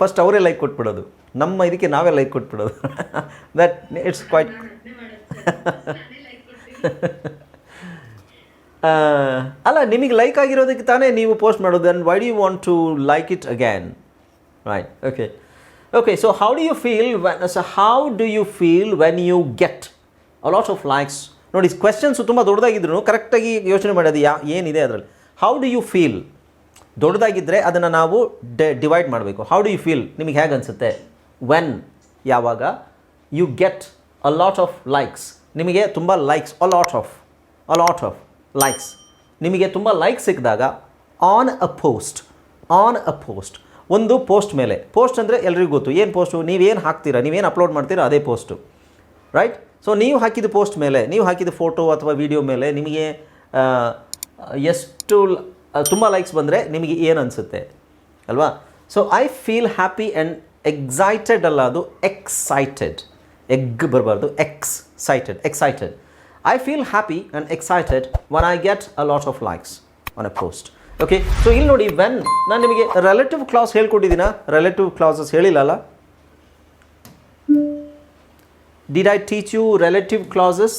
First ಅವರೇ like ಕೊಟ್ಬಿಡೋದು. ನಮ್ಮ ಇದಕ್ಕೆ ನಾವೇ ಲೈಕ್ ಕೊಟ್ಬಿಡೋದು. ದಟ್ ಇಟ್ಸ್ ಕ್ವೈಟ್ ಅಲ್ಲ, ನಿಮಗೆ ಲೈಕ್ ಆಗಿರೋದಕ್ಕೆ ತಾನೇ ನೀವು ಪೋಸ್ಟ್ ಮಾಡೋದು. Then why do you want to like it again right okay okay so how do you feel when so how do you feel when you get a lot of likes ನೋಡಿ questions ತುಂಬ ದೊಡ್ಡದಾಗಿದ್ರು ಕರೆಕ್ಟಾಗಿ ಯೋಚನೆ ಮಾಡೋದು ಯಾ ಏನಿದೆ ಅದರಲ್ಲಿ? How do you feel ದೊಡ್ಡದಾಗಿದ್ದರೆ ಅದನ್ನು ನಾವು ಡಿವೈಡ್ ಮಾಡಬೇಕು. ಹೌ ಡು ಯು ಫೀಲ್ ನಿಮಗೆ ಹೇಗೆ ಅನಿಸುತ್ತೆ? ವೆನ್ ಯಾವಾಗ? You get a lot of likes ನಿಮಗೆ ತುಂಬ likes a lot of a lot of likes ನಿಮಗೆ ತುಂಬ ಲೈಕ್ ಸಿಕ್ಕಿದಾಗ on a post on a post ಒಂದು ಪೋಸ್ಟ್ ಮೇಲೆ. ಪೋಸ್ಟ್ ಅಂದರೆ ಎಲ್ರಿಗೂ ಗೊತ್ತು. ಏನು ಪೋಸ್ಟು ನೀವೇನು ಹಾಕ್ತೀರಾ? ನೀವೇನು ಅಪ್ಲೋಡ್ ಮಾಡ್ತೀರಾ? ಅದೇ ಪೋಸ್ಟು ರೈಟ್ ಸೊ ನೀವು ಹಾಕಿದ ಪೋಸ್ಟ್ ಮೇಲೆ, ನೀವು ಹಾಕಿದ ಫೋಟೋ ಅಥವಾ ವಿಡಿಯೋ ಮೇಲೆ ನಿಮಗೆ ಎಷ್ಟು ತುಂಬ ಲೈಕ್ಸ್ ಬಂದರೆ ನಿಮಗೆ ಏನು ಅನಿಸುತ್ತೆ? ಅಲ್ವಾ? So I feel happy and excited ಅಲ್ಲ ಅದು ಎಕ್ಸೈಟೆಡ್ ಎಗ್ ಬರಬಾರ್ದು. Excited excited I feel happy and excited when I get a lot of likes on a post okay so ಇಲ್ಲಿ ನೋಡಿ ವೆನ್ ನಾನು ನಿಮಗೆ ರಿಲೇಟಿವ್ ಕ್ಲಾಸ್ ಹೇಳ್ಕೊಟ್ಟಿದ್ದೀನಾ? Relative classes ಹೇಳಿಲ್ಲಲ್ಲ? Did I teach you relative clauses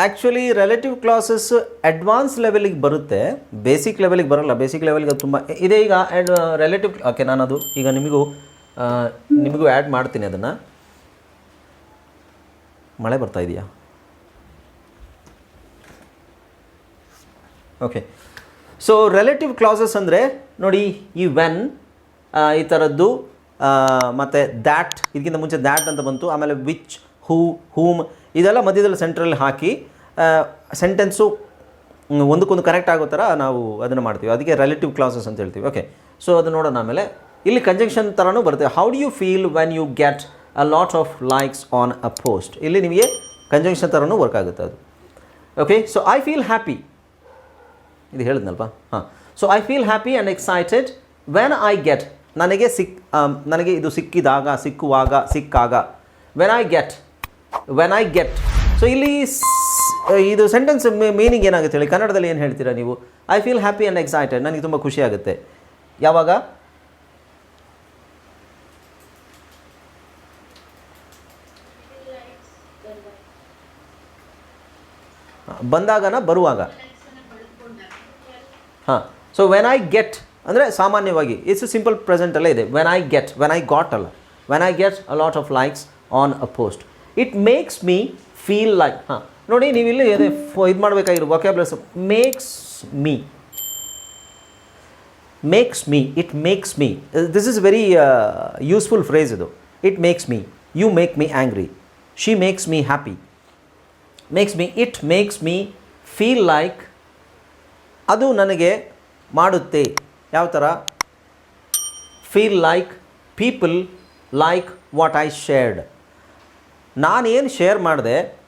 actually relative classes advance ಲೆವೆಲಿಗೆ ಬರುತ್ತೆ. Basic ಲೆವೆಲಿಗೆ ಬರಲ್ಲ. Basic ಲೆವೆಲ್ಗೆ ತುಂಬ ಇದೇ ಈಗ ರಿಲೇಟಿವ್ ಓಕೆ ನಾನು ಅದು ಈಗ ನಿಮಗೂ ನಿಮಗೂ ಆ್ಯಡ್ ಮಾಡ್ತೀನಿ ಅದನ್ನು. ಮಳೆ ಬರ್ತಾ ಇದೆಯಾ? ಓಕೆ ಸೊ ರಿಲೇಟಿವ್ ಕ್ಲಾಸಸ್ ಅಂದರೆ, ನೋಡಿ, ಈ ವೆನ್ ಈ ಥರದ್ದು ಮತ್ತು ದ್ಯಾಟ್ ಇದಕ್ಕಿಂತ ಮುಂಚೆ ದ್ಯಾಟ್ ಅಂತ ಬಂತು. ಆಮೇಲೆ ವಿಚ್ ಹೂ ಹೂಮ್ ಇದೆಲ್ಲ ಮಧ್ಯದಲ್ಲಿ ಸೆಂಟ್ರಲ್ಲಿ ಹಾಕಿ ಸೆಂಟೆನ್ಸು ಒಂದಕ್ಕೊಂದು ಕರೆಕ್ಟ್ ಆಗೋ ಥರ ನಾವು ಅದನ್ನು ಮಾಡ್ತೀವಿ. ಅದಕ್ಕೆ ರಿಲೇಟಿವ್ ಕ್ಲಾಸಸ್ ಅಂತ ಹೇಳ್ತೀವಿ. ಓಕೆ ಸೊ ಅದು ನೋಡೋಣ ಆಮೇಲೆ. ಇಲ್ಲಿ ಕಂಜಂಕ್ಷನ್ ಥರನೂ ಬರುತ್ತೆ. How do you feel when you get a lot of likes on a post ಇಲ್ಲಿ ನಿಮಗೆ ಕಂಜಂಕ್ಷನ್ ಥರನೂ ವರ್ಕ್ ಆಗುತ್ತೆ ಅದು. Okay so I feel happy ಇದು ಹೇಳಿದ್ನಲ್ವ? ಹಾಂ. So I feel happy and excited when I get ನನಗೆ ಸಿಕ್ ನನಗೆ ಇದು ಸಿಕ್ಕಿದಾಗ, ಸಿಕ್ಕುವಾಗ, ಸಿಕ್ಕಾಗ when I get when I get so ಇಲ್ಲಿ ಇದು ಸೆಂಟೆನ್ಸ್ ಮೀನಿಂಗ್ ಏನಾಗುತ್ತೆ ಹೇಳಿ? ಕನ್ನಡದಲ್ಲಿ ಏನು ಹೇಳ್ತೀರಾ ನೀವು? I feel happy and excited ನನಗೆ ತುಂಬ ಖುಷಿ ಆಗುತ್ತೆ. ಯಾವಾಗ? ಬಂದಾಗನ ಬರುವಾಗ? ಹಾಂ. ಸೊ ವೆನ್ ಐ ಗೆಟ್ ಅಂದರೆ ಸಾಮಾನ್ಯವಾಗಿ ಇಟ್ಸ್ ಸಿಂಪಲ್ ಪ್ರೆಸೆಂಟಲ್ಲೇ ಇದೆ. When I get when I got ಅಲ್ಲ when I get a lot of likes on a post it makes me feel like ಹಾಂ, ನೋಡಿ ನೀವು ಇಲ್ಲಿ ಇದು ಮಾಡಬೇಕಾಗಿರೋ vocabularies makes me makes me it makes me this is very useful phrase ಇದು. It makes me you make me angry she makes me happy makes me it makes me feel like ಅದು ನನಗೆ ಮಾಡುತ್ತೆ. ಯಾವ ಥರ feel like people like what I shared ನಾನೇನು share ಮಾಡಿದೆ,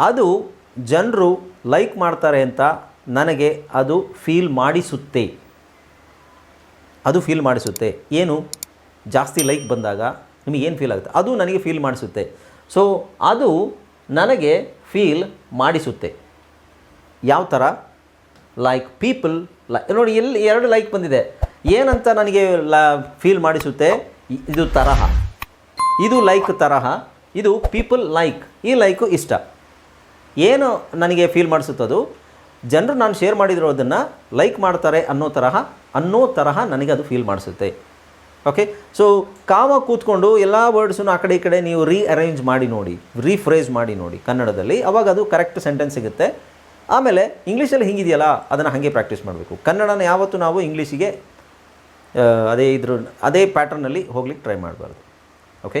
ಅದು ಜನರು ಲೈಕ್ ಮಾಡ್ತಾರೆ ಅಂತ ನನಗೆ ಅದು ಫೀಲ್ ಮಾಡಿಸುತ್ತೆ. ಅದು ಫೀಲ್ ಮಾಡಿಸುತ್ತೆ. ಏನು? ಜಾಸ್ತಿ ಲೈಕ್ ಬಂದಾಗ ನಿಮಗೆ ಏನು ಫೀಲ್ ಆಗುತ್ತೆ? ಅದು ನನಗೆ ಫೀಲ್ ಮಾಡಿಸುತ್ತೆ. ಸೊ ಅದು ನನಗೆ ಫೀಲ್ ಮಾಡಿಸುತ್ತೆ. ಯಾವ ಥರ ಲೈಕ್ ಪೀಪಲ್ ಲೈ ನೋಡಿ ಎಲ್ಲಿ ಎರಡು ಲೈಕ್ ಬಂದಿದೆ. ಏನಂತ ನನಗೆ ಲ ಫೀಲ್ ಮಾಡಿಸುತ್ತೆ? ಇದು ತರಹ. ಇದು ಲೈಕ್ ತರಹ. ಇದು ಪೀಪಲ್ ಲೈಕ್ ಈ ಲೈಕು ಇಷ್ಟ. ಏನು ನನಗೆ ಫೀಲ್ ಮಾಡಿಸುತ್ತದು ಜನರು ನಾನು ಶೇರ್ ಮಾಡಿರೋದನ್ನು ಲೈಕ್ ಮಾಡ್ತಾರೆ ಅನ್ನೋ ತರಹ ಅನ್ನೋ ತರಹ ನನಗೆ ಅದು ಫೀಲ್ ಮಾಡಿಸುತ್ತೆ. ಓಕೆ ಸೊ ಕಾಮ ಕೂತ್ಕೊಂಡು ಎಲ್ಲ ವರ್ಡ್ಸನ್ನು ಆ ಕಡೆ ಈ ಕಡೆ ನೀವು ರೀ ಅರೇಂಜ್ ಮಾಡಿ ನೋಡಿ ರೀಫ್ರೇಸ್ ಮಾಡಿ ನೋಡಿ ಕನ್ನಡದಲ್ಲಿ. ಅವಾಗ ಅದು ಕರೆಕ್ಟ್ ಸೆಂಟೆನ್ಸ್ ಸಿಗುತ್ತೆ. ಆಮೇಲೆ ಇಂಗ್ಲೀಷಲ್ಲಿ ಹಿಂಗಿದೆಯಲ್ಲ, ಅದನ್ನು ಹಾಗೆ ಪ್ರಾಕ್ಟೀಸ್ ಮಾಡಬೇಕು. ಕನ್ನಡನ ಯಾವತ್ತೂ ನಾವು ಇಂಗ್ಲೀಷಿಗೆ ಅದೇ ಇದ್ರ, ಅದೇ ಪ್ಯಾಟರ್ನಲ್ಲಿ ಹೋಗ್ಲಿಕ್ಕೆ ಟ್ರೈ ಮಾಡಬಾರ್ದು. Okay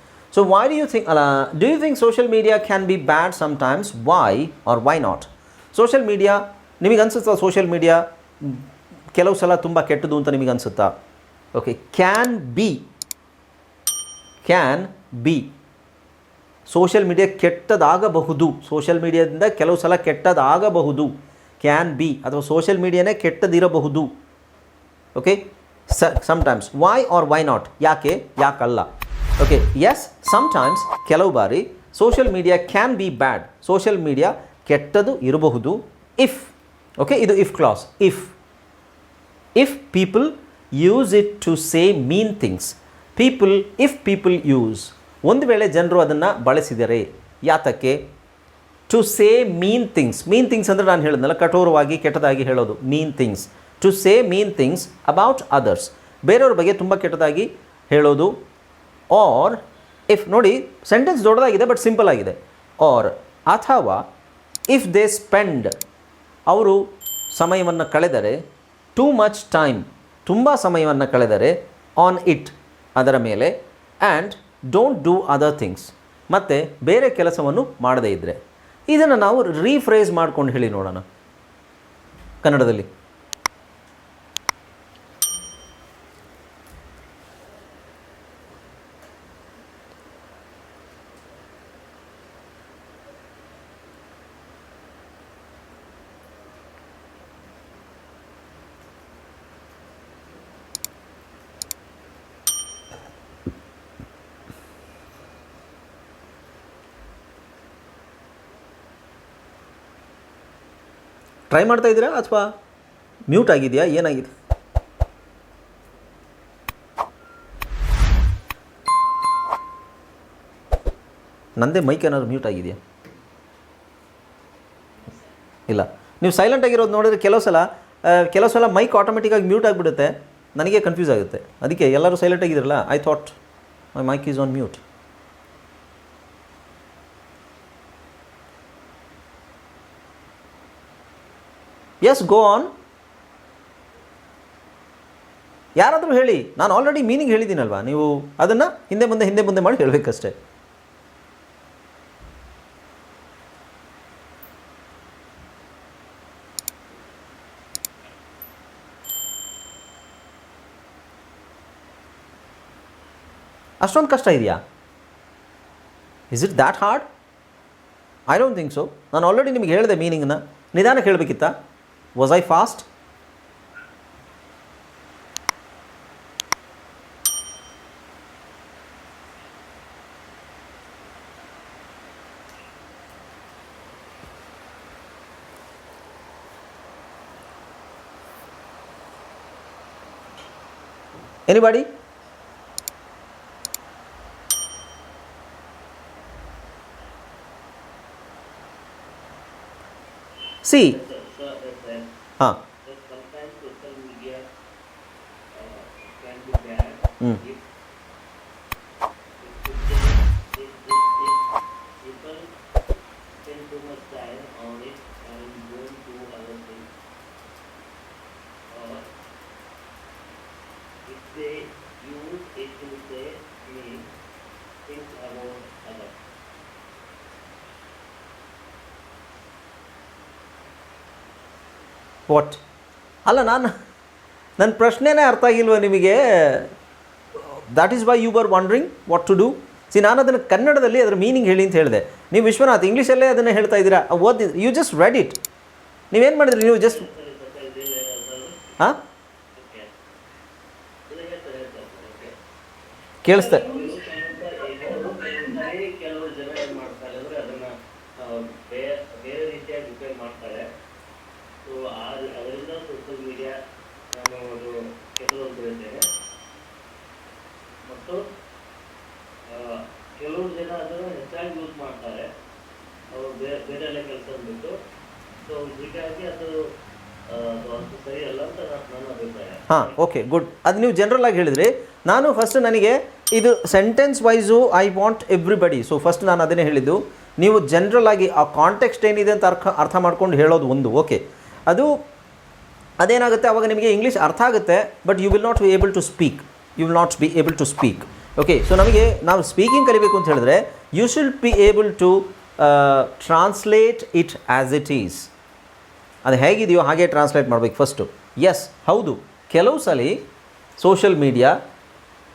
So why do you think? Uh, do you think social media can be bad sometimes? Why or why not? Social media ನಿಮಗೆ ಅನಿಸುತ್ತಾ ಸೋಷಿಯಲ್ ಮೀಡಿಯಾ ಕೆಲವು ಸಲ ತುಂಬ ಕೆಟ್ಟದು ಅಂತ ನಿಮಗೆ ಅನಿಸುತ್ತಾ? Okay can be can be social media ಕೆಟ್ಟದಾಗಬಹುದು. Social ಮೀಡಿಯಾದಿಂದ ಕೆಲವು ಸಲ ಕೆಟ್ಟದಾಗಬಹುದು. ಕ್ಯಾನ್ ಬಿ ಅಥವಾ ಸೋಷಿಯಲ್ ಮೀಡಿಯಾನೇ ಕೆಟ್ಟದಿರಬಹುದು. ಓಕೆ ಸ sometimes why or why not ಯಾಕೆ? ಯಾಕಲ್ಲ? ಓಕೆ ಎಸ್ ಸಮ್ಟೈಮ್ಸ್ ಕೆಲವು ಬಾರಿ social media can be bad social media ಕೆಟ್ಟದು ಇರಬಹುದು. ಇಫ್ ಓಕೆ ಇದು if clause if if people use it to say mean things people if people use ಒಂದು ವೇಳೆ ಜನರು ಅದನ್ನು ಬಳಸಿದರೆ ಯಾತಕ್ಕೆ? To say mean things mean things ಅಂದರೆ ನಾನು ಹೇಳಿದ್ನಲ್ಲ, ಕಠೋರವಾಗಿ ಕೆಟ್ಟದಾಗಿ ಹೇಳೋದು. Mean things to say mean things about others ಬೇರೆಯವ್ರ ಬಗ್ಗೆ ತುಂಬ ಕೆಟ್ಟದಾಗಿ ಹೇಳೋದು. ಆರ್ ಇಫ್ ನೋಡಿ ಸೆಂಟೆನ್ಸ್ ದೊಡ್ಡದಾಗಿದೆ ಬಟ್ ಸಿಂಪಲ್ ಆಗಿದೆ. ಆರ್ ಅಥವಾ ಇಫ್ ದೇ ಸ್ಪೆಂಡ್ ಅವರು ಸಮಯವನ್ನು ಕಳೆದರೆ ಟೂ ಮಚ್ ಟೈಮ್ ತುಂಬ ಸಮಯವನ್ನು ಕಳೆದರೆ ಆನ್ ಇಟ್ ಅದರ ಮೇಲೆ and don't do other things ಮತ್ತು, ಬೇರೆ ಕೆಲಸವನ್ನು ಮಾಡದೇ ಇದ್ದರೆ ಇದನ್ನು ನಾವು ರೀಫ್ರೇಸ್ ಮಾಡ್ಕೊಂಡು ಹೇಳಿ ನೋಡೋಣ. ಕನ್ನಡದಲ್ಲಿ. ಟ್ರೈ ಮಾಡ್ತಾ ಇದ್ದೀರಾ ಅಥವಾ ಮ್ಯೂಟ್ ಆಗಿದೆಯಾ? ಏನಾಗಿದೆ? ನಂದೇ ಮೈಕ್ ಏನಾದ್ರು ಮ್ಯೂಟ್ ಆಗಿದೆಯಾ? ಇಲ್ಲ. ನೀವು ಸೈಲೆಂಟ್ ಆಗಿರೋದು ನೋಡಿದ್ರೆ ಕೆಲವು ಸಲ ಕೆಲವು ಸಲ ಮೈಕ್ ಆಟೋಮೆಟಿಕ್ಕಾಗಿ ಮ್ಯೂಟ್ ಆಗಿಬಿಡುತ್ತೆ. ನನಗೆ ಕನ್ಫ್ಯೂಸ್ ಆಗುತ್ತೆ. ಅದಕ್ಕೆ ಎಲ್ಲರೂ silent ಆಗಿದ್ರಲ್ಲ I thought my mic is on mute yes go on ಯಾರಾದರೂ ಹೇಳಿ, ನಾನು ಆಲ್ರೆಡಿ ಮೀನಿಂಗ್ ಹೇಳಿದ್ದೀನಲ್ವಾ? ನೀವು ಅದನ್ನು ಹಿಂದೆ ಮುಂದೆ ಹಿಂದೆ ಮುಂದೆ ಮಾಡಿ ಹೇಳಬೇಕಷ್ಟೇ. ಅಷ್ಟೊಂದು ಕಷ್ಟ ಇದೆಯಾ? Is it that hard I don't think so ನಾನು ಆಲ್ರೆಡಿ ನಿಮಗೆ ಹೇಳಿದೆ ಮೀನಿಂಗ್ನ ನಿಧಾನಕ್ಕೆ ಹೇಳಬೇಕಿತ್ತಾ? Was I fast anybody see what ಅಲ್ಲ, ನಾನು ನನ್ನ ಪ್ರಶ್ನೆನೇ ಅರ್ಥ ಆಗಿಲ್ವ ನಿಮಗೆ? That is why you are wondering what to do see ನಾನು ಅದನ್ನು ಕನ್ನಡದಲ್ಲಿ ಅದರ ಮೀನಿಂಗ್ ಹೇಳಿ ಅಂತ ಹೇಳಿದೆ. ನೀವು ವಿಶ್ವನಾಥ್, ಇಂಗ್ಲೀಷಲ್ಲೇ ಅದನ್ನು ಹೇಳ್ತಾ ಇದ್ದೀರಾ? ಓದಿ ಯು ಜಸ್ಟ್ ರೆಡ್ ಇಟ್ ನೀವೇನು ಮಾಡಿದ್ರಿ? ನೀವು ಜಸ್ಟ್ ಹಾಂ? ಓಕೆ ಇದು ಹೇಳ್ತಾರೆ ಹೇಳ್ತಾರೆ ಓಕೆ ಕೇಳಿಸ್ದೆ ಕೆಲವು ಕೆಲವು ಜನ ಏನ್ ಮಾಡ್ತಾರೆ ಅಂದ್ರೆ ಅದನ್ನ ಆ, ಬೇರೆ ಬೇರೆ ರೀತಿಯಾಗಿ ಉಪಯೋಗ ಮಾಡ್ತಾರೆ ಸೊ ಅದರಿಂದ ಸೋಷಿಯಲ್ ಮೀಡಿಯಾ ನಾನು ಒಂದು ಕೆಲವೊಂದು ತಿಳಿದ್ದೇನೆ ಮತ್ತು ಕೆಲವು ಜನ ಅದನ್ನು ಹೆಚ್ಚಾಗಿ ಯೂಸ್ ಮಾಡ್ತಾರೆ. ಅವರು ಬೇರೆ ಬೇರೆ ಎಲ್ಲ ಕೆಲಸ ಬಿಟ್ಟು ಸೊ ಹೀಗಾಗಿ ಅದು ಹಾಂ ಓಕೆ ಗುಡ್ ಅದು ನೀವು ಜನರಲ್ ಆಗಿ ಹೇಳಿದ್ರಿ. ನಾನು ಫಸ್ಟ್ ನನಗೆ ಇದು sentence wise I want everybody so first ನಾನು ಅದನ್ನೇ ಹೇಳಿದ್ದು. ನೀವು ಜನರಲ್ ಆಗಿ ಆ ಕಾಂಟೆಕ್ಸ್ಟ್ ಏನಿದೆ ಅಂತ ಅರ್ಥ ಅರ್ಥ ಮಾಡ್ಕೊಂಡು ಹೇಳೋದು ಒಂದು. ಓಕೆ ಅದು ಅದೇನಾಗುತ್ತೆ? ಅವಾಗ ನಿಮಗೆ ಇಂಗ್ಲೀಷ್ ಅರ್ಥ ಆಗುತ್ತೆ but you will not be able to speak you will not be able to speak okay so ನಮಗೆ ನಾವು ಸ್ಪೀಕಿಂಗ್ ಕಲಿಬೇಕು ಅಂತ ಹೇಳಿದ್ರೆ you should be able to translate it as it is ಅದು ಹೇಗಿದೆಯೋ ಹಾಗೆ ಟ್ರಾನ್ಸ್ಲೇಟ್ ಮಾಡಬೇಕು ಫಸ್ಟು ಎಸ್ ಹೌದು. ಕೆಲವು ಸಲ social media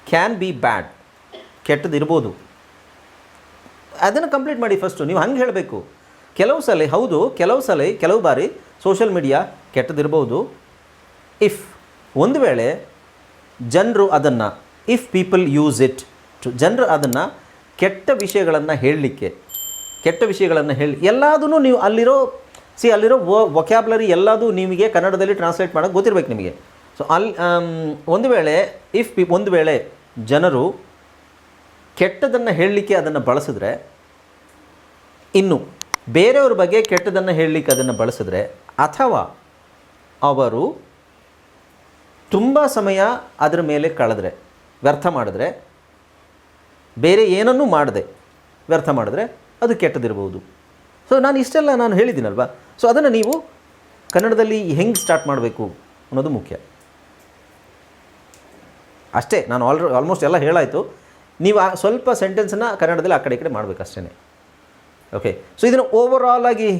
can be bad ಕೆಟ್ಟದಿರ್ಬೋದು. ಅದನ್ನು ಕಂಪ್ಲೀಟ್ ಮಾಡಿ ಫಸ್ಟು ನೀವು ಹಂಗೆ ಹೇಳಬೇಕು. ಕೆಲವು ಸಲ, ಹೌದು, ಕೆಲವು ಸಲ, ಕೆಲವು ಬಾರಿ ಸೋಷಿಯಲ್ ಮೀಡಿಯಾ ಕೆಟ್ಟದಿರಬಹುದು ಇಫ್ ಒಂದು ವೇಳೆ ಜನರು ಅದನ್ನು if people use it to ಜನರು ಅದನ್ನು ಕೆಟ್ಟ ವಿಷಯಗಳನ್ನು ಹೇಳಲಿಕ್ಕೆ, ಕೆಟ್ಟ ವಿಷಯಗಳನ್ನು ಹೇಳಿ ಎಲ್ಲದೂ ನೀವು ಅಲ್ಲಿರೋ ಸಿ ಅಲ್ಲಿರೋ ವೊಕ್ಯಾಬ್ಲರಿ ಎಲ್ಲದೂ ನಿಮಗೆ ಕನ್ನಡದಲ್ಲಿ ಟ್ರಾನ್ಸ್ಲೇಟ್ ಮಾಡೋಕ್ಕೆ ಗೊತ್ತಿರಬೇಕು ನಿಮಗೆ. ಸೊ ಅಲ್ಲಿ ಒಂದು ವೇಳೆ ಇಫ್ ಪಿ ಒಂದು ವೇಳೆ ಜನರು ಕೆಟ್ಟದನ್ನು ಹೇಳಲಿಕ್ಕೆ ಅದನ್ನು ಬಳಸಿದ್ರೆ, ಇನ್ನು ಬೇರೆಯವ್ರ ಬಗ್ಗೆ ಕೆಟ್ಟದನ್ನು ಹೇಳಲಿಕ್ಕೆ ಅದನ್ನು ಬಳಸಿದ್ರೆ, ಅಥವಾ ಅವರು ತುಂಬ ಸಮಯ ಅದರ ಮೇಲೆ ಕಳೆದ್ರೆ, ವ್ಯರ್ಥ ಮಾಡಿದ್ರೆ, ಬೇರೆ ಏನನ್ನೂ ಮಾಡದೆ ವ್ಯರ್ಥ ಮಾಡಿದ್ರೆ ಅದು ಕೆಟ್ಟದಿರಬಹುದು ಸೊ ನಾನು ಇಷ್ಟೆಲ್ಲ ನಾನು ಹೇಳಿದ್ದೀನಲ್ವ? ಸೊ ಅದನ್ನು ನೀವು ಕನ್ನಡದಲ್ಲಿ ಹೆಂಗೆ ಸ್ಟಾರ್ಟ್ ಮಾಡಬೇಕು ಅನ್ನೋದು ಮುಖ್ಯ. ಅಷ್ಟೇ, ನಾನು ಆಲ್ರೆ ಆಲ್ಮೋಸ್ಟ್ ಎಲ್ಲ ಹೇಳಾಯಿತು. ನೀವು ಆ ಸ್ವಲ್ಪ ಸೆಂಟೆನ್ಸನ್ನು ಕನ್ನಡದಲ್ಲಿ ಆ ಕಡೆ ಈ ಕಡೆ ಮಾಡಬೇಕು ಅಷ್ಟೇ ಓಕೆ ಸೊ ಇದನ್ನು ಓವರ್ ಆಲ್ ಆಗಿ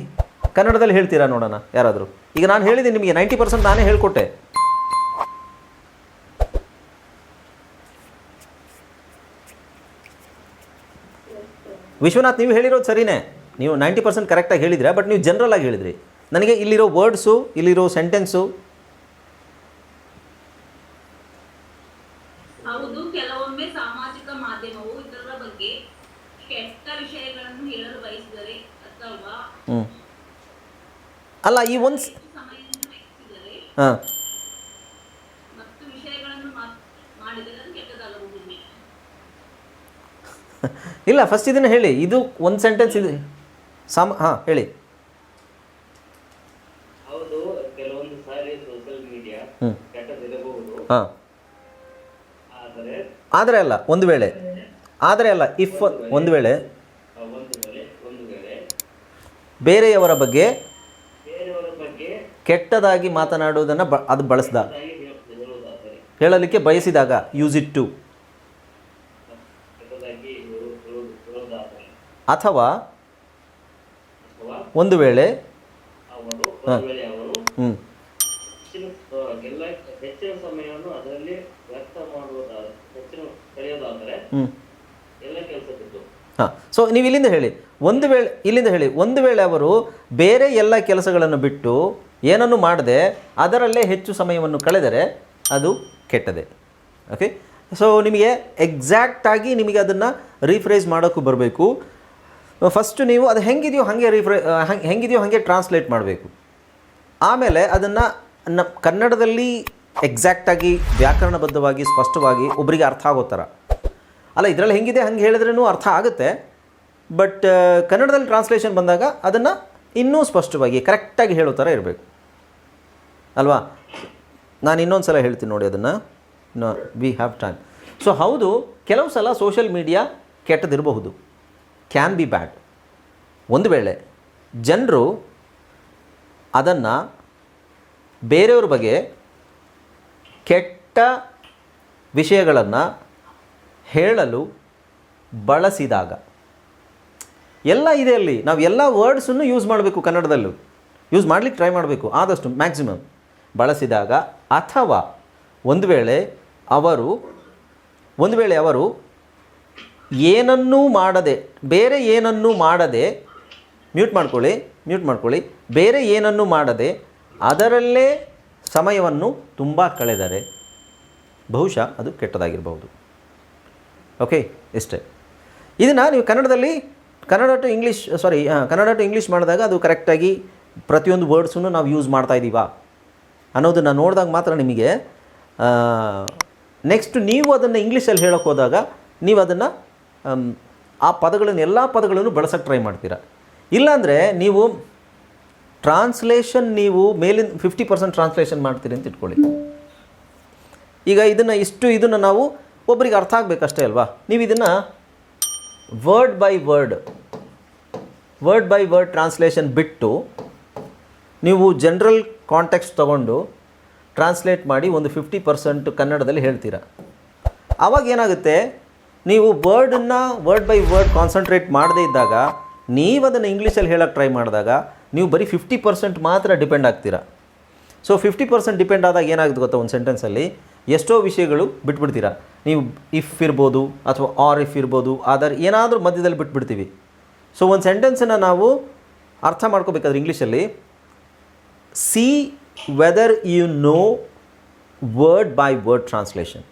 ಕನ್ನಡದಲ್ಲಿ ಹೇಳ್ತೀರಾ ನೋಡೋಣ, ಯಾರಾದರೂ? ಈಗ ನಾನು ಹೇಳಿದೆ ನಿಮಗೆ ನೈಂಟಿ ಪರ್ಸೆಂಟ್ ನಾನೇ ಹೇಳ್ಕೊಟ್ಟೆ. ವಿಶ್ವನಾಥ್, ನೀವು ಹೇಳಿರೋದು ಸರಿನೇ. ನೀವು ನೈಂಟಿ ಪರ್ಸೆಂಟ್ ಕರೆಕ್ಟಾಗಿ ಹೇಳಿದ್ರೆ ಬಟ್ ನೀವು ಜನರಲ್ ಆಗಿ ಹೇಳಿದ್ರಿ. ನನಗೆ ಇಲ್ಲಿರೋ ವರ್ಡ್ಸು ಇಲ್ಲಿರೋ ಸೆಂಟೆನ್ಸು ಹೌದು ಕೆಲವೊಮ್ಮೆ ಸಾಮಾಜಿಕ ಮಾಧ್ಯಮವು ಇತರರ ಬಗ್ಗೆ ಕೆಟ್ಟ ವಿಷಯಗಳನ್ನು ಹೇಳಲು ಬಯಸಿದರೆ ಅಥವಾ ಹ್ಞೂ ಅಲ್ಲ ಈ ಒಂದು ಹಾಂ. ಇಲ್ಲ ಫಸ್ಟ್ ಇದನ್ನು ಹೇಳಿ. ಇದು ಒಂದು ಸೆಂಟೆನ್ಸ್ ಇದೆ ಸಾಮ ಹಾಂ ಹೇಳಿ. ಹೌದು ಕೆಲವೊಂದು ಸಾರಿ ಸೋಷಿಯಲ್ ಮೀಡಿಯಾ ಹ್ಞೂ ಕೆಟ್ಟದಿರಬಹುದು. ಹಾಂ. ಆದರೆ ಆದರೆ ಅಲ್ಲ ಒಂದು ವೇಳೆ. ಆದರೆ ಅಲ್ಲ ಇಫ್ ಒಂದು ವೇಳೆ ಆ, ಒಂದು ವೇಳೆ ಒಂದು ವೇಳೆ ಬೇರೆಯವರ ಬಗ್ಗೆ ಕೆಟ್ಟದಾಗಿ ಮಾತನಾಡುವುದನ್ನು ಬ ಅದು ಬಳಸ್ದ. ಹೇಳಲಿಕ್ಕೆ ಬಯಸಿದಾಗ ಯೂಸ್ ಇಟ್ ಟು ಅಥವಾ ಒಂದು ವೇಳೆ ಹ್ಞೂ ಹೆಚ್ಚಿನ ಹೆಚ್ಚಿನ ಸಮಯವನ್ನು ಅದರಲ್ಲಿ ವ್ಯರ್ಥ ಮಾಡುವುದಾದರೆ ಹೆಚ್ಚಿನ ಕಳೆಯೋದಾದರೆ ಹ್ಞೂ ಎಲ್ಲ ಕೆಲಸ ಬಿಟ್ಟು ಹಾಂ. ಸೊ ನೀವು ಇಲ್ಲಿಂದ ಹೇಳಿ ಒಂದು ವೇಳೆ, ಇಲ್ಲಿಂದ ಹೇಳಿ, ಒಂದು ವೇಳೆ ಅವರು ಬೇರೆ ಎಲ್ಲ ಕೆಲಸಗಳನ್ನು ಬಿಟ್ಟು ಏನನ್ನು ಮಾಡದೆ ಅದರಲ್ಲೇ ಹೆಚ್ಚು ಸಮಯವನ್ನು ಕಳೆದರೆ ಅದು ಕೆಟ್ಟದೆ. ಓಕೆ ಸೊ ನಿಮಗೆ ಎಕ್ಸಾಕ್ಟಾಗಿ ನಿಮಗೆ ಅದನ್ನು ರೀಫ್ರೇಸ್ ಮಾಡೋಕ್ಕೂ ಬರಬೇಕು. ಫಸ್ಟು ನೀವು ಅದು ಹೆಂಗಿದೆಯೋ ಹಾಗೆ ರೀಫ್ರೇ ಹಂಗೆ, ಹೆಂಗಿದೆಯೋ ಹಾಗೆ ಟ್ರಾನ್ಸ್ಲೇಟ್ ಮಾಡಬೇಕು. ಆಮೇಲೆ ಅದನ್ನು ನ, ಕನ್ನಡದಲ್ಲಿ ಎಕ್ಸಾಕ್ಟಾಗಿ ವ್ಯಾಕರಣಬದ್ಧವಾಗಿ, ಸ್ಪಷ್ಟವಾಗಿ ಒಬ್ಬರಿಗೆ ಅರ್ಥ ಆಗೋ ಥರ. ಅಲ್ಲ, ಇದರಲ್ಲಿ ಹೆಂಗಿದೆ ಹಂಗೆ ಹೇಳಿದ್ರೂ ಅರ್ಥ ಆಗುತ್ತೆ. ಬಟ್ ಕನ್ನಡದಲ್ಲಿ ಟ್ರಾನ್ಸ್ಲೇಷನ್ ಬಂದಾಗ ಅದನ್ನು ಇನ್ನೂ ಸ್ಪಷ್ಟವಾಗಿ ಕರೆಕ್ಟಾಗಿ ಹೇಳೋ ಥರ ಇರಬೇಕು. ಅಲ್ವಾ? ನಾನು ಇನ್ನೊಂದು ಸಲ ಹೇಳ್ತೀನಿ ನೋಡಿ ಅದನ್ನು. ವಿ ಹ್ಯಾವ್ ಟೈಮ್ ಸೊ ಹೌದು, ಕೆಲವು ಸಲ ಸೋಷಿಯಲ್ ಮೀಡಿಯಾ ಕೆಟ್ಟದಿರಬಹುದು. ಕ್ಯಾನ್ ಬಿ ಬ್ಯಾಡ್ ಒಂದು ವೇಳೆ ಜನರು ಅದನ್ನು ಬೇರೆಯವ್ರ ಬಗ್ಗೆ ಕೆಟ್ಟ ವಿಷಯಗಳನ್ನು ಹೇಳಲು ಬಳಸಿದಾಗ ಎಲ್ಲ ಇದೆ ಅಲ್ಲಿ. ನಾವು ಎಲ್ಲ ವರ್ಡ್ಸನ್ನು ಯೂಸ್ ಮಾಡಬೇಕು ಕನ್ನಡದಲ್ಲೂ. ಯೂಸ್ ಮಾಡಲಿಕ್ಕೆ ಟ್ರೈ ಮಾಡಬೇಕು. ಆದಷ್ಟು ಮ್ಯಾಕ್ಸಿಮಮ್ ಬಳಸಿದಾಗ ಅಥವಾ ಒಂದು ವೇಳೆ ಅವರು, ಒಂದು ವೇಳೆ ಅವರು ಏನನ್ನೂ ಮಾಡದೆ, ಬೇರೆ ಏನನ್ನೂ ಮಾಡದೆ ಮ್ಯೂಟ್ ಮಾಡ್ಕೊಳ್ಳಿ ಮ್ಯೂಟ್ ಮಾಡ್ಕೊಳ್ಳಿ. ಬೇರೆ ಏನನ್ನೂ ಮಾಡದೆ ಅದರಲ್ಲೇ ಸಮಯವನ್ನು ತುಂಬ ಕಳೆದರೆ ಬಹುಶಃ ಅದು ಕೆಟ್ಟದಾಗಿರಬಹುದು. ಓಕೆ ಇಷ್ಟೇ. ಇದನ್ನು ನೀವು ಕನ್ನಡದಲ್ಲಿ Kannada to English sorry Kannada to English ಮಾಡಿದಾಗ ಅದು ಕರೆಕ್ಟಾಗಿ ಪ್ರತಿಯೊಂದು ವರ್ಡ್ಸನ್ನು ನಾವು ಯೂಸ್ ಮಾಡ್ತಾ ಇದ್ದೀವಾ? ಅನ್ನೋದನ್ನು ನೋಡಿದಾಗ ಮಾತ್ರ ನಿಮಗೆ ನೆಕ್ಸ್ಟ್ ನೀವು ಅದನ್ನು ಇಂಗ್ಲೀಷಲ್ಲಿ ಹೇಳೋಕ್ಕೆ ಹೋದಾಗ ನೀವು ಅದನ್ನು ಆ ಪದಗಳನ್ನು, ಎಲ್ಲ ಪದಗಳನ್ನು ಬಳಸೋಕ್ಕೆ ಟ್ರೈ ಮಾಡ್ತೀರಾ? ಇಲ್ಲಾಂದರೆ ನೀವು ಟ್ರಾನ್ಸ್ಲೇಷನ್ ನೀವು ಮೇಲಿನ ಫಿಫ್ಟಿ ಪರ್ಸೆಂಟ್ ಟ್ರಾನ್ಸ್ಲೇಷನ್ ಮಾಡ್ತೀರಿ ಅಂತ ಇಟ್ಕೊಳ್ಳಿ. ಈಗ ಇದನ್ನು ಇಷ್ಟು ಇದನ್ನು ನಾವು ಒಬ್ಬರಿಗೆ ಅರ್ಥ ಆಗಬೇಕಷ್ಟೇ ಅಲ್ವಾ? ನೀವು ಇದನ್ನು word by word word by word translation ಬಿಟ್ಟು ನೀವು ಜನರಲ್ ಕಾಂಟೆಕ್ಸ್ಟ್ ತೊಗೊಂಡು ಟ್ರಾನ್ಸ್ಲೇಟ್ ಮಾಡಿ ಒಂದು ಫಿಫ್ಟಿ ಪರ್ಸೆಂಟ್ ಕನ್ನಡದಲ್ಲಿ ಹೇಳ್ತೀರಾ. ಆವಾಗ ಏನಾಗುತ್ತೆ? ನೀವು ವರ್ಡನ್ನು ವರ್ಡ್ ಬೈ ವರ್ಡ್ ಕಾನ್ಸಂಟ್ರೇಟ್ ಮಾಡದೇ ಇದ್ದಾಗ, ನೀವು ಅದನ್ನು ಇಂಗ್ಲೀಷಲ್ಲಿ ಹೇಳೋಕ್ಕೆ ಟ್ರೈ ಮಾಡಿದಾಗ, ನೀವು ಬರೀ ಫಿಫ್ಟಿ ಪರ್ಸೆಂಟ್ ಮಾತ್ರ ಡಿಪೆಂಡ್ ಆಗ್ತೀರಾ. ಸೊ ಫಿಫ್ಟಿ ಪರ್ಸೆಂಟ್ ಡಿಪೆಂಡ್ ಆದಾಗ ಏನಾಗುತ್ತೆ ಗೊತ್ತಾ ಒಂದು ಸೆಂಟೆನ್ಸಲ್ಲಿ ಎಷ್ಟೋ ವಿಷಯಗಳು ಬಿಟ್ಬಿಡ್ತೀರಾ. ನೀವು ಇಫ್ ಇರ್ಬೋದು ಅಥವಾ ಆರ್ ಇಫ್ ಇರ್ಬೋದು ಆದರ್ ಏನಾದರೂ ಮಧ್ಯದಲ್ಲಿ ಬಿಟ್ಬಿಡ್ತೀವಿ. ಸೊ ಒಂದು ಸೆಂಟೆನ್ಸನ್ನು ನಾವು ಅರ್ಥ ಮಾಡ್ಕೋಬೇಕಾದ್ರೆ ಇಂಗ್ಲೀಷಲ್ಲಿ see whether you know word by word translation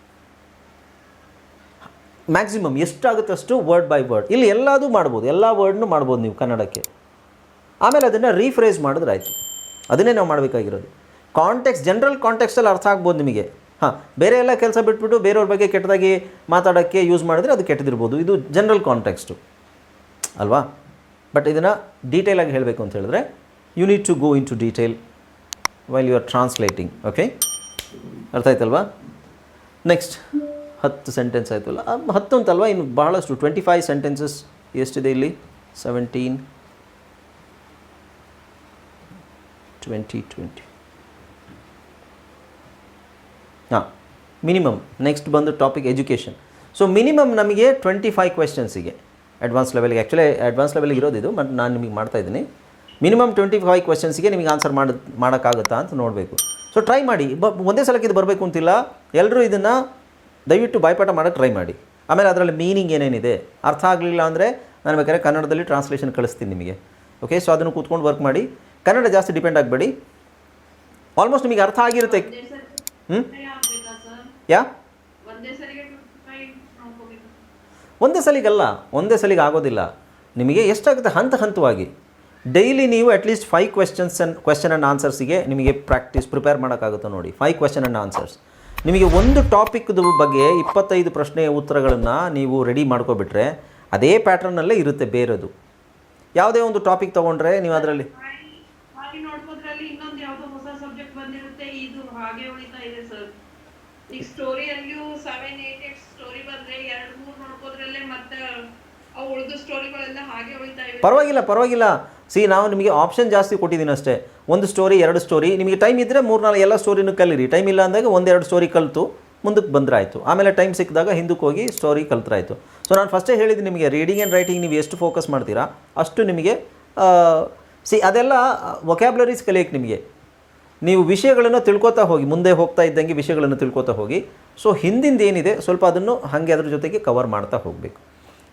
maximum ಎಷ್ಟಾಗುತ್ತೆ ಅಷ್ಟು ವರ್ಡ್ ಬೈ ವರ್ಡ್ ಇಲ್ಲಿ ಎಲ್ಲದೂ ಮಾಡ್ಬೋದು, ಎಲ್ಲ ವರ್ಡ್ನು ಮಾಡ್ಬೋದು ನೀವು ಕನ್ನಡಕ್ಕೆ. ಆಮೇಲೆ ಅದನ್ನು ರೀಫ್ರೇಸ್ ಮಾಡಿದ್ರೆ ಆಯಿತು. ಅದನ್ನೇ ನಾವು ಮಾಡಬೇಕಾಗಿರೋದು. ಕಾಂಟೆಕ್ಸ್ ಜನರಲ್ ಕಾಂಟೆಕ್ಸ್ಟಲ್ಲಿ ಅರ್ಥ ಆಗ್ಬೋದು ನಿಮಗೆ. ಹಾಂ, ಬೇರೆ ಎಲ್ಲ ಕೆಲಸ ಬಿಟ್ಬಿಟ್ಟು ಬೇರೆಯವ್ರ ಬಗ್ಗೆ ಕೆಟ್ಟದಾಗಿ ಮಾತಾಡೋಕ್ಕೆ ಯೂಸ್ ಮಾಡಿದ್ರೆ ಅದು ಕೆಟ್ಟದಿರ್ಬೋದು. ಇದು ಜನರಲ್ ಕಾಂಟೆಕ್ಸ್ಟು ಅಲ್ವಾ? ಬಟ್ ಇದನ್ನು ಡೀಟೇಲಾಗಿ ಹೇಳಬೇಕು ಅಂತ ಹೇಳಿದ್ರೆ you need to go into detail while you are translating okay ಅರ್ಥ ಆಯ್ತಲ್ವಾ? ನೆಕ್ಸ್ಟ್ ಹತ್ತು ಸೆಂಟೆನ್ಸ್ ಆಯ್ತಲ್ಲ. ಹತ್ತು ಅಂತಲ್ವಾ? ಇನ್ನು ಬಹಳಷ್ಟು. ಟ್ವೆಂಟಿ ಫೈವ್ ಸೆಂಟೆನ್ಸಸ್ ಎಷ್ಟಿದೆ ಇಲ್ಲಿ? ಸೆವೆಂಟೀನ್ ಟ್ವೆಂಟಿ ಟ್ವೆಂಟಿ ಹಾಂ ಮಿನಿಮಮ್ ನೆಕ್ಸ್ಟ್ ಬಂದು ಟಾಪಿಕ್ ಎಜುಕೇಷನ್ ಸೊ ಮಿನಿಮಮ್ ನಮಗೆ ಟ್ವೆಂಟಿ ಫೈವ್ ಕ್ವೆಶನ್ಸಿಗೆ ಅಡ್ವಾನ್ಸ್ ಲೆವೆಲ್ಗೆ ಆ್ಯಕ್ಚುಲಿ ಅಡ್ವಾನ್ಸ್ ಲೆವೆಲ್ಗೆ ಇರೋದಿದು ಬಟ್ ನಾನು ನಿಮಗೆ ಮಾಡ್ತಾ ಇದ್ದೀನಿ. ಮಿನಿಮಮ್ ಟ್ವೆಂಟಿ ಫೈವ್ ಕ್ವೆಶನ್ಸಿಗೆ ನಿಮಗೆ ಆನ್ಸರ್ ಮಾಡಿ ಮಾಡೋಕ್ಕಾಗುತ್ತಾ ಅಂತ ನೋಡಬೇಕು. ಸೊ ಟ್ರೈ ಮಾಡಿ. ಬ ಒಂದೇ ಸಲಕ್ಕೆ ಇದು ಬರಬೇಕು ಅಂತಿಲ್ಲ. ಎಲ್ಲರೂ ಇದನ್ನು ದಯವಿಟ್ಟು ಬಾಯ್ಪಾಠ ಮಾಡೋಕ್ಕೆ ಟ್ರೈ ಮಾಡಿ. ಆಮೇಲೆ ಅದರಲ್ಲಿ ಮೀನಿಂಗ್ ಏನೇನಿದೆ? ಅರ್ಥ ಆಗಲಿಲ್ಲ ಅಂದರೆ ನಾನು ಬೇಕಾದ್ರೆ ಕನ್ನಡದಲ್ಲಿ ಟ್ರಾನ್ಸ್ಲೇಷನ್ ಕಳಿಸ್ತೀನಿ ನಿಮಗೆ. ಓಕೆ ಸೊ ಅದನ್ನು ಕೂತ್ಕೊಂಡು ವರ್ಕ್ ಮಾಡಿ. ಕನ್ನಡ ಜಾಸ್ತಿ ಡಿಪೆಂಡ್ ಆಗಬೇಡಿ. ಆಲ್ಮೋಸ್ಟ್ ನಿಮಗೆ ಅರ್ಥ ಆಗಿರುತ್ತೆ. ಹ್ಞೂ ಯಾ? ಒಂದೇ ಸಲಿಗಲ್ಲ ಒಂದೇ ಸಲಿಗೆ ಆಗೋದಿಲ್ಲ. ನಿಮಗೆ ಎಷ್ಟಾಗುತ್ತೆ? ಹಂತ ಹಂತವಾಗಿ. ಡೈಲಿ ನೀವು at least five questions and question and ಆನ್ಸರ್ಸಿಗೆ ನಿಮಗೆ ಪ್ರಾಕ್ಟೀಸ್ ಪ್ರಿಪೇರ್ ಮಾಡೋಕ್ಕಾಗುತ್ತೆ ನೋಡಿ. ಫೈವ್ ಕ್ವೆಶನ್ ಆ್ಯಂಡ್ ಆನ್ಸರ್ಸ್ ನಿಮಗೆ ಒಂದು ಟಾಪಿಕ್ದು ಬಗ್ಗೆ ಇಪ್ಪತ್ತೈದು ಪ್ರಶ್ನೆಯ ಉತ್ತರಗಳನ್ನು ನೀವು ರೆಡಿ ಮಾಡ್ಕೊಬಿಟ್ರೆ ಅದೇ ಪ್ಯಾಟ್ರನ್ನಲ್ಲೇ ಇರುತ್ತೆ ಬೇರೆದು. ಯಾವುದೇ ಒಂದು ಟಾಪಿಕ್ ತೊಗೊಂಡ್ರೆ ನೀವು ಅದರಲ್ಲಿ ಹಾಗೆ ಹಾಗೆ ನೋಡ್ಬೋದ್ರಲ್ಲಿ ಇನ್ನೊಂದು ಯಾವ್ದೋ ಹೊಸ ಸಬ್ಜೆಕ್ಟ್ ಬಂದಿರುತ್ತೆ ಇದು ಹಾಗೆ ಉಳಿತಾ ಇದೆ ಸರ್ ಈಗ ಸ್ಟೋರಿಯಲ್ಲಿಯೂ ಸೆವೆನ್ ಏಟ್ ಏಟ್ ಸ್ಟೋರಿ ಬಂದ್ರೆ ಎರಡ್, ಮೂರ್ ನೋಡ್ಕೋದ್ರಲ್ಲೇ ಮತ್ತೆ ಅವು ಉಳಿದ ಸ್ಟೋರಿಗಳೆಲ್ಲ ಹಾಗೆ ಇವೆ. ಪರವಾಗಿಲ್ಲ ಪರವಾಗಿಲ್ಲ. ಸಿ ನಾವು ನಿಮಗೆ ಆಪ್ಷನ್ ಜಾಸ್ತಿ ಕೊಟ್ಟಿದ್ದೀನಿ ಅಷ್ಟೇ. ಒಂದು ಸ್ಟೋರಿ ಎರಡು ಸ್ಟೋರಿ ನಿಮಗೆ ಟೈಮ್ ಇದ್ದರೆ ಮೂರು, ನಾಲ್ಕು ಎಲ್ಲ ಸ್ಟೋರಿನೂ ಕಲೀರಿ. ಟೈಮ್ ಇಲ್ಲ ಅಂದಾಗ ಒಂದೆರಡು ಸ್ಟೋರಿ ಕಲಿತು ಮುಂದಕ್ಕೆ ಬಂದ್ರಾಯಿತು. ಆಮೇಲೆ ಟೈಮ್ ಸಿಕ್ಕಿದಾಗ ಹಿಂದಕ್ಕೆ ಹೋಗಿ ಸ್ಟೋರಿ ಕಲ್ತ್ರಾಯಿತು. ಸೊ ನಾನು ಫಸ್ಟೇ ಹೇಳಿದ್ದು ನಿಮಗೆ ರೀಡಿಂಗ್ ಆ್ಯಂಡ್ ರೈಟಿಂಗ್ ನೀವು ಎಷ್ಟು ಫೋಕಸ್ ಮಾಡ್ತೀರಾ ಅಷ್ಟು ನಿಮಗೆ ಸಿ ಅದೆಲ್ಲ ವೊಕ್ಯಾಬ್ಲರೀಸ್ ಕಲಿಯೋಕ್ಕೆ ನಿಮಗೆ ನೀವು ವಿಷಯಗಳನ್ನು ತಿಳ್ಕೊತಾ ಹೋಗಿ, ಮುಂದೆ ಹೋಗ್ತಾ ಇದ್ದಂಗೆ ವಿಷಯಗಳನ್ನು ತಿಳ್ಕೊತಾ ಹೋಗಿ ಸೊ ಹಿಂದಿಂದ ಏನಿದೆ, ಸ್ವಲ್ಪ ಅದನ್ನು ಹಾಗೆ ಅದ್ರ ಜೊತೆಗೆ ಕವರ್ ಮಾಡ್ತಾ ಹೋಗಬೇಕು.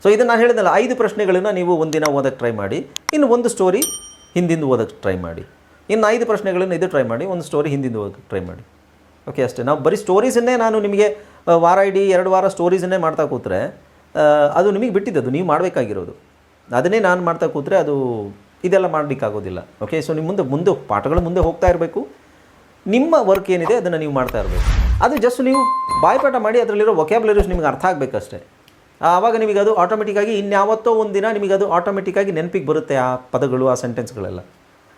ಸೊ ಇದನ್ನು ನಾನು ಹೇಳಿದ್ನಲ್ಲ, ಐದು ಪ್ರಶ್ನೆಗಳನ್ನು ನೀವು ಒಂದಿನ ಓದಕ್ಕೆ ಟ್ರೈ ಮಾಡಿ, ಇನ್ನು ಒಂದು ಸ್ಟೋರಿ ಹಿಂದಿಂದ ಓದಕ್ಕೆ ಟ್ರೈ ಮಾಡಿ. ಇನ್ನು ಐದು ಪ್ರಶ್ನೆಗಳನ್ನು ಇದು ಟ್ರೈ ಮಾಡಿ, ಒಂದು ಸ್ಟೋರಿ ಹಿಂದಿಂದ ಓದಕ್ಕೆ ಟ್ರೈ ಮಾಡಿ. ಓಕೆ ಅಷ್ಟೇ. ನಾವು ಬರೀ ಸ್ಟೋರೀಸನ್ನೇ ನಾನು ನಿಮಗೆ ವಾರ ಇಡೀ ಎರಡು ವಾರ ಸ್ಟೋರೀಸನ್ನೇ ಮಾಡ್ತಾ ಕೂತ್ರೆ ಅದು ನಿಮಗೆ ಬಿಟ್ಟಿದ್ದದು ನೀವು ಮಾಡಬೇಕಾಗಿರೋದು. ಅದನ್ನೇ ನಾನು ಮಾಡ್ತಾ ಕೂತ್ರೆ ಅದು ಇದೆಲ್ಲ ಮಾಡಲಿಕ್ಕಾಗೋದಿಲ್ಲ. ಓಕೆ ಸೊ ನಿಮ್ಮ ಮುಂದೆ ಮುಂದೆ ಪಾಠಗಳು ಮುಂದೆ ಹೋಗ್ತಾ ಇರಬೇಕು. ನಿಮ್ಮ ವರ್ಕ್ ಏನಿದೆ ಅದನ್ನು ನೀವು ಮಾಡ್ತಾ ಇರಬೇಕು. ಅದು ಜಸ್ಟ್ ನೀವು ಬಾಯ್ಪಾಠ ಮಾಡಿ ಅದರಲ್ಲಿರೋ ವೊಕ್ಯಾಬ್ಲರೀಸ್ ನಿಮಗೆ ಅರ್ಥ ಆಗಬೇಕಷ್ಟೇ. ಆವಾಗ ನಿಮಗೆ ಅದು ಆಟೋಮೆಟಿಕ್ಕಾಗಿ ಇನ್ಯಾವತ್ತೋ ಒಂದು ದಿನ ನಿಮಗೆ ಅದು ಆಟೋಮೆಟಿಕ್ಕಾಗಿ ನೆನಪಿಗೆ ಬರುತ್ತೆ ಆ ಪದಗಳು, ಆ ಸೆಂಟೆನ್ಸ್ಗಳೆಲ್ಲ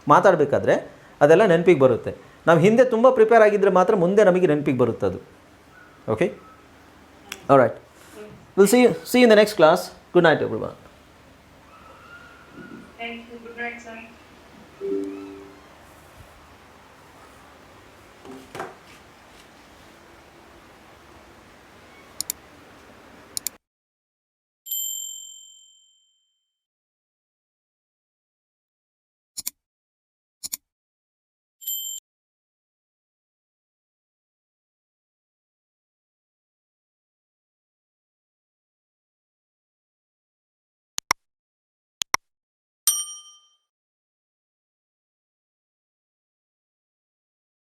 ಮಾತಾಡಬೇಕಾದ್ರೆ ಅದೆಲ್ಲ ನೆನಪಿಗೆ ಬರುತ್ತೆ. ನಾವು ಹಿಂದೆ ತುಂಬ ಪ್ರಿಪೇರ್ ಆಗಿದ್ದರೆ ಮಾತ್ರ ಮುಂದೆ ನಮಗೆ ನೆನಪಿಗೆ ಬರುತ್ತೆ ಅದು. Okay right will see see in the next class good night every